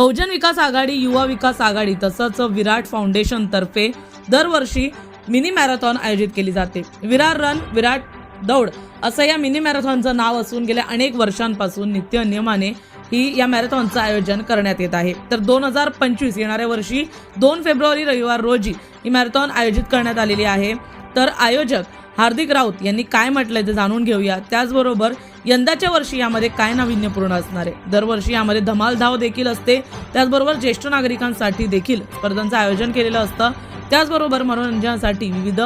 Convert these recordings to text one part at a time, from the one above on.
बहुजन विकास आघाडी युवा विकास आघाडी तसंच विराट फाउंडेशन तर्फे दरवर्षी मिनी मॅरेथॉन आयोजित केली जाते. विरार रन विराट दौड असं या मिनी मॅरेथॉनचं नाव असून गेल्या अनेक वर्षांपासून नित्य नियमाने ही या मॅरेथॉनचं आयोजन करण्यात येत आहे. तर दोन हजार पंचवीस येणाऱ्या वर्षी दोन फेब्रुवारी रविवार रोजी ही मॅरेथॉन आयोजित करण्यात आलेली आहे. तर आयोजक हार्दिक राऊत यांनी काय म्हटलंय ते जाणून घेऊया. त्याचबरोबर यंदाच्या वर्षी यामध्ये काय नाविन्यपूर्ण असणार आहे? दरवर्षी यामध्ये धमाल धाव देखील असते. त्याचबरोबर ज्येष्ठ नागरिकांसाठी देखील स्पर्धांचं आयोजन केलेलं असतं. त्याचबरोबर मनोरंजनासाठी विविध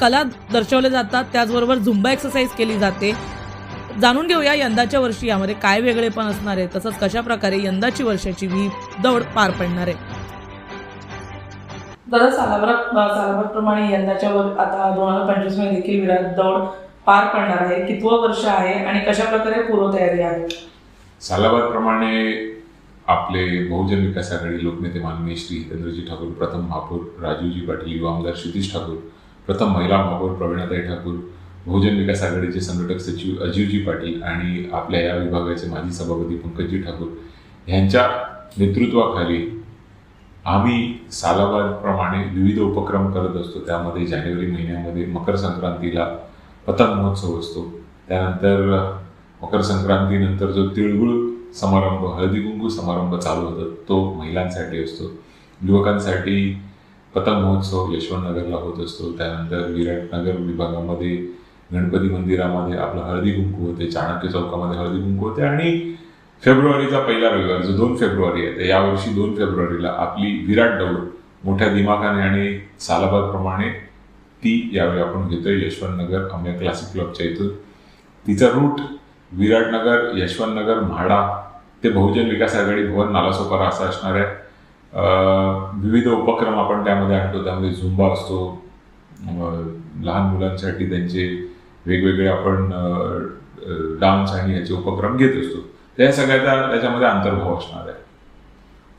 कला दर्शवले जातात. त्याचबरोबर झुंबा एक्सरसाइज केली जाते. जाणून घेऊया यंदाच्या वर्षी यामध्ये काय वेगळेपण असणार आहे. तसंच कशा प्रकारे यंदाची वर्षाची ही दौड पार पडणार आहे. दादा सालाबाद सालाबादप्रमाणे यंदाच्या वर आता दोन हजार पंचवीसमध्ये देखील विराट दौड पार पडणार आहे कितवं वर्ष आहे आणि कशा प्रकारे पूर्वतयारी आहे? सालाबादप्रमाणे आपले बहुजन विकास आघाडी लोकनेते माननीय श्री हितेंद्रजी ठाकूर प्रथम महापौर राजूजी पाटील युवा आमदार क्षितिश ठाकूर प्रथम महिला महापौर प्रवीणाताई ठाकूर बहुजन विकास आघाडीचे संघटक सचिव अजीवजी पाटील आणि आपल्या या विभागाचे माजी सभापती पंकजजी ठाकूर. यांच्या नेतृत्वाखाली आम्ही सालाबादप्रमाणे विविध उपक्रम करत असतो. त्यामध्ये जानेवारी महिन्यामध्ये मकर संक्रांतीला पतंग महोत्सव असतो. त्यानंतर मकर संक्रांतीनंतर जो तिळगुळ समारंभ हळदी कुंकू समारंभ चालू होतो तो महिलांसाठी असतो. युवकांसाठी पतंग महोत्सव यशवंतनगरला होत असतो. त्यानंतर विराटनगर विभागामध्ये गणपती मंदिरामध्ये आपलं हळदी कुंकू होते चाणक्य चौकामध्ये हळदी कुंकू होते आणि फेब्रुवारीचा पहिला रविवार जो दोन फेब्रुवारी आहे तर यावर्षी दोन फेब्रुवारीला आपली विराट दौड मोठ्या दिमाखाने आणि सालाबादप्रमाणे ती यावेळी आपण घेतोय यशवंतनगर आम्ही क्लासिक क्लबच्या इथून तिचा रूट विराटनगर यशवंतनगर म्हाडा ते बहुजन विकास आघाडी भवन नालासोपारा असा असणार आहे. विविध उपक्रम आपण त्यामध्ये आणतो. त्यामध्ये झुंबा असतो. लहान मुलांसाठी त्यांचे वेगवेगळे आपण डान्स आणि याचे उपक्रम घेत असतो. त्या सगळ्याचा त्याच्यामध्ये अंतर्भाव असणार आहे.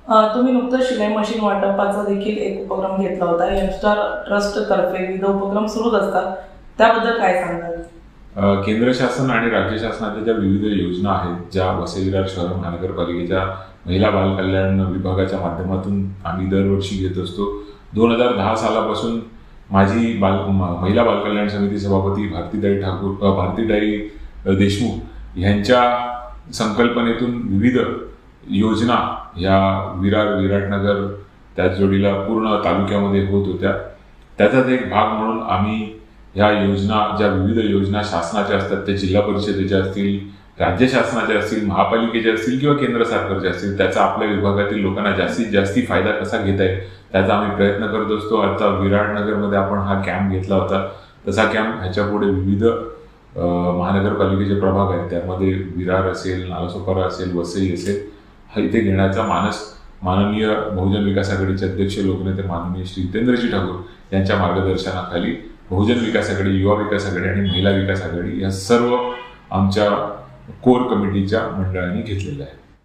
तुम्ही नुकतंच शिलाई मशीन वाटपाचा देखील एक उपक्रम घेतला होता. यंगस्टर ट्रस्ट तर्फे विविध उपक्रम सुरूच असतात. त्याबद्दल काय सांगाल? केंद्र शासन आणि राज्य शासनाच्या ज्या विविध योजना आहेत ज्या वसई विरार शहर महानगरपालिकेच्या महिला बालकल्याण विभागाच्या माध्यमातून आम्ही दरवर्षी घेत असतो. दोन हजार दहा सालापासून माझी बाल महिला बालकल्याण समिती सभापती भारतीदाई ठाकूर भारतीदाई देशमुख यांच्या संकल्पनेतून विविध योजना ह्या विरार विराटनगर त्याच जोडीला पूर्ण तालुक्यामध्ये होत होत्या. त्याचाच एक भाग म्हणून आम्ही ह्या योजना ज्या विविध योजना शासनाच्या असतात त्या जिल्हा परिषदेच्या असतील राज्य शासनाच्या असतील महापालिकेच्या असतील किंवा केंद्र सरकारच्या असतील त्याचा आपल्या विभागातील लोकांना जास्तीत जास्ती फायदा कसा घेता येईल त्याचा आम्ही प्रयत्न करत असतो. आता विराटनगरमध्ये आपण हा कॅम्प घेतला होता. तसा कॅम्प ह्याच्यापुढे विविध महानगरपालिकेचे प्रभाग आहेत. त्यामध्ये विरार असेल नालासोपारा असेल वसई असेल इथे घेण्याचा मानस माननीय बहुजन विकास आघाडीचे अध्यक्ष लोकनेते माननीय श्री जितेंद्रजी ठाकूर यांच्या मार्गदर्शनाखाली बहुजन विकास आघाडी युवा विकास आघाडी आणि महिला विकास आघाडी या सर्व आमच्या कोर कमिटीच्या मंडळांनी घेतलेल्या आहेत.